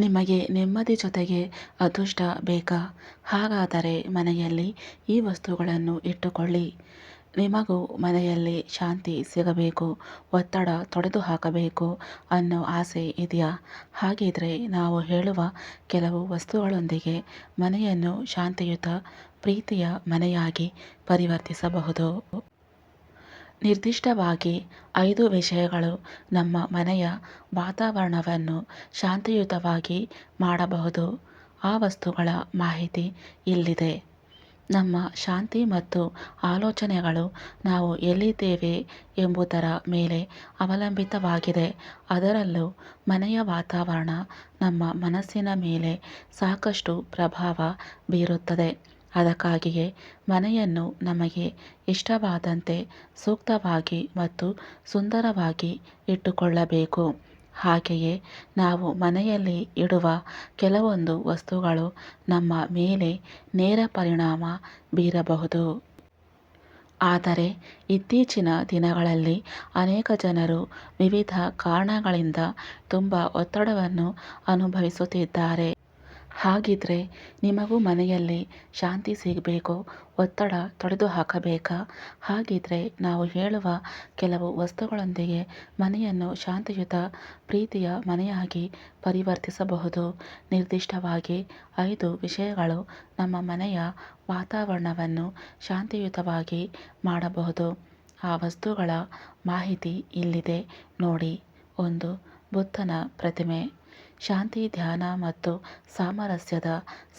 ನಿಮಗೆ ನೆಮ್ಮದಿ ಜೊತೆಗೆ ಅದೃಷ್ಟ ಬೇಕಾ? ಹಾಗಾದರೆ ಮನೆಯಲ್ಲಿ ಈ ವಸ್ತುಗಳನ್ನು ಇಟ್ಟುಕೊಳ್ಳಿ. ನಿಮಗೂ ಮನೆಯಲ್ಲಿ ಶಾಂತಿ ಸಿಗಬೇಕು, ಒತ್ತಡ ತೊಡೆದು ಹಾಕಬೇಕು ಅನ್ನೋ ಆಸೆ ಇದೆಯಾ? ಹಾಗಿದ್ರೆ ನಾವು ಹೇಳುವ ಕೆಲವು ವಸ್ತುಗಳೊಂದಿಗೆ ಮನೆಯನ್ನು ಶಾಂತಿಯುತ, ಪ್ರೀತಿಯ ಮನೆಯಾಗಿ ಪರಿವರ್ತಿಸಬಹುದು. ನಿರ್ದಿಷ್ಟವಾಗಿ ಐದು ವಿಷಯಗಳು ನಮ್ಮ ಮನೆಯ ವಾತಾವರಣವನ್ನು ಶಾಂತಿಯುತವಾಗಿ ಮಾಡಬಹುದು. ಆ ವಸ್ತುಗಳ ಮಾಹಿತಿ ಇಲ್ಲಿದೆ. ನಮ್ಮ ಶಾಂತಿ ಮತ್ತು ಆಲೋಚನೆಗಳು ನಾವು ಎಲ್ಲಿದ್ದೇವೆ ಎಂಬುದರ ಮೇಲೆ ಅವಲಂಬಿತವಾಗಿದೆ. ಅದರಲ್ಲೂ ಮನೆಯ ವಾತಾವರಣ ನಮ್ಮ ಮನಸ್ಸಿನ ಮೇಲೆ ಸಾಕಷ್ಟು ಪ್ರಭಾವ ಬೀರುತ್ತದೆ. ಅದಕ್ಕಾಗಿಯೇ ಮನೆಯನ್ನು ನಮಗೆ ಇಷ್ಟವಾದಂತೆ ಸೂಕ್ತವಾಗಿ ಮತ್ತು ಸುಂದರವಾಗಿ ಇಟ್ಟುಕೊಳ್ಳಬೇಕು. ಹಾಗೆಯೇ ನಾವು ಮನೆಯಲ್ಲಿ ಇಡುವ ಕೆಲವೊಂದು ವಸ್ತುಗಳು ನಮ್ಮ ಮೇಲೆ ನೇರ ಪರಿಣಾಮ ಬೀರಬಹುದು. ಆದರೆ ಇತ್ತೀಚಿನ ದಿನಗಳಲ್ಲಿ ಅನೇಕ ಜನರು ವಿವಿಧ ಕಾರಣಗಳಿಂದ ತುಂಬ ಒತ್ತಡವನ್ನು ಅನುಭವಿಸುತ್ತಿದ್ದಾರೆ. ಹಾಗಿದ್ರೆ ನಿಮಗೂ ಮನೆಯಲ್ಲಿ ಶಾಂತಿ ಸಿಗಬೇಕು, ಒತ್ತಡ ತೊಡೆದು ಹಾಕಬೇಕಾ? ಹಾಗಿದ್ರೆ ನಾವು ಹೇಳುವ ಕೆಲವು ವಸ್ತುಗಳೊಂದಿಗೆ ಮನೆಯನ್ನು ಶಾಂತಿಯುತ ಪ್ರೀತಿಯ ಮನೆಯಾಗಿ ಪರಿವರ್ತಿಸಬಹುದು. ನಿರ್ದಿಷ್ಟವಾಗಿ ಐದು ವಿಷಯಗಳು ನಮ್ಮ ಮನೆಯ ವಾತಾವರಣವನ್ನು ಶಾಂತಿಯುತವಾಗಿ ಮಾಡಬಹುದು. ಆ ವಸ್ತುಗಳ ಮಾಹಿತಿ ಇಲ್ಲಿದೆ. ನೋಡಿ, ಒಂದು ಬುದ್ಧನ ಪ್ರತಿಮೆ. ಶಾಂತಿ, ಧ್ಯಾನ ಮತ್ತು ಸಾಮರಸ್ಯದ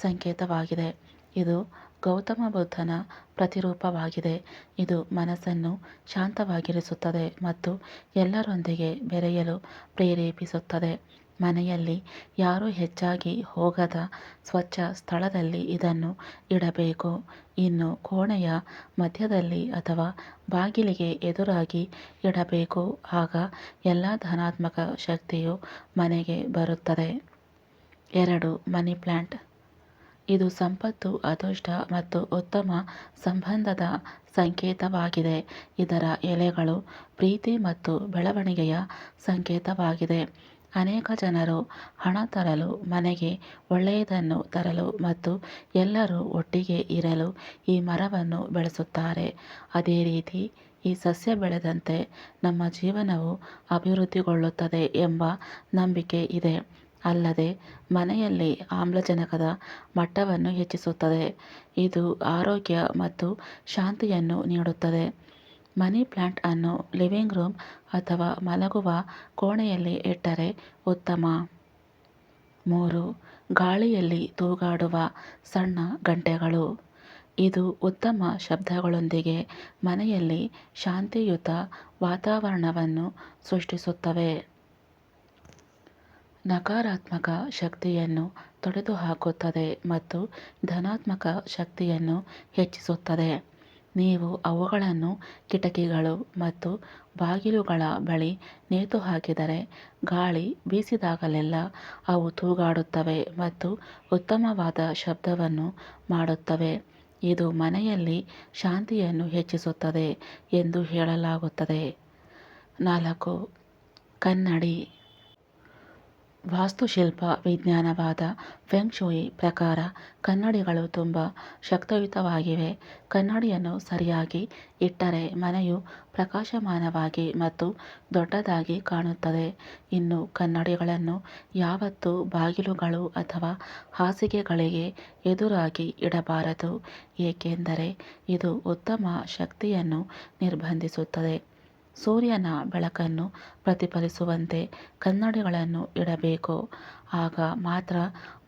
ಸಂಕೇತವಾಗಿದೆ. ಇದು ಗೌತಮ ಬುದ್ಧನ ಪ್ರತಿರೂಪವಾಗಿದೆ. ಇದು ಮನಸ್ಸನ್ನು ಶಾಂತವಾಗಿರಿಸುತ್ತದೆ ಮತ್ತು ಎಲ್ಲರೊಂದಿಗೆ ಬೆರೆಯಲು ಪ್ರೇರೇಪಿಸುತ್ತದೆ. ಮನೆಯಲ್ಲಿ ಯಾರೂ ಹೆಚ್ಚಾಗಿ ಹೋಗದ ಸ್ವಚ್ಛ ಸ್ಥಳದಲ್ಲಿ ಇದನ್ನು ಇಡಬೇಕು. ಇನ್ನು ಕೋಣೆಯ ಮಧ್ಯದಲ್ಲಿ ಅಥವಾ ಬಾಗಿಲಿಗೆ ಎದುರಾಗಿ ಇಡಬೇಕು. ಆಗ ಎಲ್ಲ ಧನಾತ್ಮಕ ಶಕ್ತಿಯು ಮನೆಗೆ ಬರುತ್ತದೆ. ಎರಡು, ಮನಿ ಪ್ಲ್ಯಾಂಟ್ ಇದು ಸಂಪತ್ತು, ಅದೃಷ್ಟ ಮತ್ತು ಉತ್ತಮ ಸಂಬಂಧದ ಸಂಕೇತವಾಗಿದೆ. ಇದರ ಎಲೆಗಳು ಪ್ರೀತಿ ಮತ್ತು ಬೆಳವಣಿಗೆಯ ಸಂಕೇತವಾಗಿದೆ. ಅನೇಕ ಜನರು ಹಣ ತರಲು, ಮನೆಗೆ ಒಳ್ಳೆಯದನ್ನು ತರಲು ಮತ್ತು ಎಲ್ಲರೂ ಒಟ್ಟಿಗೆ ಇರಲು ಈ ಮರವನ್ನು ಬೆಳೆಸುತ್ತಾರೆ. ಅದೇ ರೀತಿ ಈ ಸಸ್ಯ ಬೆಳೆದಂತೆ ನಮ್ಮ ಜೀವನವು ಅಭಿವೃದ್ಧಿಗೊಳ್ಳುತ್ತದೆ ಎಂಬ ನಂಬಿಕೆ ಇದೆ. ಅಲ್ಲದೆ, ಮನೆಯಲ್ಲಿ ಆಮ್ಲಜನಕದ ಮಟ್ಟವನ್ನು ಹೆಚ್ಚಿಸುತ್ತದೆ. ಇದು ಆರೋಗ್ಯ ಮತ್ತು ಶಾಂತಿಯನ್ನು ನೀಡುತ್ತದೆ. ಮನಿ ಪ್ಲಾಂಟ್ ಅನ್ನು ಲಿವಿಂಗ್ ರೂಮ್ ಅಥವಾ ಮಲಗುವ ಕೋಣೆಯಲ್ಲಿ ಇಟ್ಟರೆ ಉತ್ತಮ. ಮೂರು, ಗಾಳಿಯಲ್ಲಿ ತೂಗಾಡುವ ಸಣ್ಣ ಗಂಟೆಗಳು. ಇದು ಉತ್ತಮ ಶಬ್ದಗಳೊಂದಿಗೆ ಮನೆಯಲ್ಲಿ ಶಾಂತಿಯುತ ವಾತಾವರಣವನ್ನು ಸೃಷ್ಟಿಸುತ್ತವೆ. ನಕಾರಾತ್ಮಕ ಶಕ್ತಿಯನ್ನು ತೊಡೆದುಹಾಕುತ್ತದೆ ಮತ್ತು ಧನಾತ್ಮಕ ಶಕ್ತಿಯನ್ನು ಹೆಚ್ಚಿಸುತ್ತದೆ. ನೀವು ಅವುಗಳನ್ನು ಕಿಟಕಿಗಳು ಮತ್ತು ಬಾಗಿಲುಗಳ ಬಳಿ ನೇತು ಹಾಕಿದರೆ ಗಾಳಿ ಬೀಸಿದಾಗಲೆಲ್ಲ ಅವು ತೂಗಾಡುತ್ತವೆ ಮತ್ತು ಉತ್ತಮವಾದ ಶಬ್ದವನ್ನು ಮಾಡುತ್ತವೆ. ಇದು ಮನೆಯಲ್ಲಿ ಶಾಂತಿಯನ್ನು ಹೆಚ್ಚಿಸುತ್ತದೆ ಎಂದು ಹೇಳಲಾಗುತ್ತದೆ. ನಾಲ್ಕು ಕನ್ನಡಿ ವಾಸ್ತುಶಿಲ್ಪ ವಿಜ್ಞಾನವಾದ ಫೆಂಗ್ ಶೂಯಿ ಪ್ರಕಾರ ಕನ್ನಡಿಗಳು ತುಂಬ ಶಕ್ತಿಯುತವಾಗಿವೆ. ಕನ್ನಡಿಯನ್ನು ಸರಿಯಾಗಿ ಇಟ್ಟರೆ ಮನೆಯು ಪ್ರಕಾಶಮಾನವಾಗಿ ಮತ್ತು ದೊಡ್ಡದಾಗಿ ಕಾಣುತ್ತದೆ. ಇನ್ನು ಕನ್ನಡಿಗಳನ್ನು ಯಾವತ್ತೂ ಬಾಗಿಲುಗಳು ಅಥವಾ ಹಾಸಿಗೆಗಳಿಗೆ ಎದುರಾಗಿ ಇಡಬಾರದು, ಏಕೆಂದರೆ ಇದು ಉತ್ತಮ ಶಕ್ತಿಯನ್ನು ನಿರ್ಬಂಧಿಸುತ್ತದೆ. ಸೂರ್ಯನ ಬೆಳಕನ್ನು ಪ್ರತಿಫಲಿಸುವಂತೆ ಕನ್ನಡಿಗಳನ್ನು ಇಡಬೇಕು. ಆಗ ಮಾತ್ರ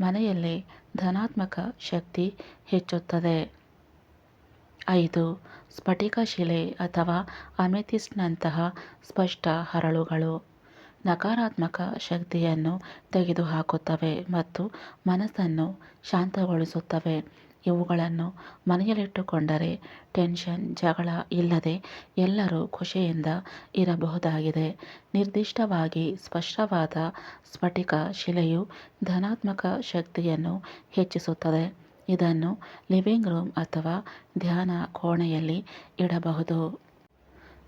ಮನೆಯಲ್ಲಿ ಧನಾತ್ಮಕ ಶಕ್ತಿ ಹೆಚ್ಚುತ್ತದೆ. ಐದು ಸ್ಫಟಿಕ ಶಿಲೆ ಅಥವಾ ಅಮೆಥಿಸ್ಟ್ನಂತಹ ಸ್ಪಷ್ಟ ಹರಳುಗಳು. ನಕಾರಾತ್ಮಕ ಶಕ್ತಿಯನ್ನು ತೆಗೆದುಹಾಕುತ್ತವೆ ಮತ್ತು ಮನಸ್ಸನ್ನು ಶಾಂತಗೊಳಿಸುತ್ತವೆ. ಇವುಗಳನ್ನು ಮನೆಯಲ್ಲಿಟ್ಟುಕೊಂಡರೆ ಟೆನ್ಷನ್, ಜಗಳ ಇಲ್ಲದೆ ಎಲ್ಲರೂ ಖುಷಿಯಿಂದ ಇರಬಹುದಾಗಿದೆ. ನಿರ್ದಿಷ್ಟವಾಗಿ ಸ್ಪಷ್ಟವಾದ ಸ್ಫಟಿಕ ಶಿಲೆಯು ಧನಾತ್ಮಕ ಶಕ್ತಿಯನ್ನು ಹೆಚ್ಚಿಸುತ್ತದೆ. ಇದನ್ನು ಲಿವಿಂಗ್ ರೂಮ್ ಅಥವಾ ಧ್ಯಾನ ಕೋಣೆಯಲ್ಲಿ ಇಡಬಹುದು.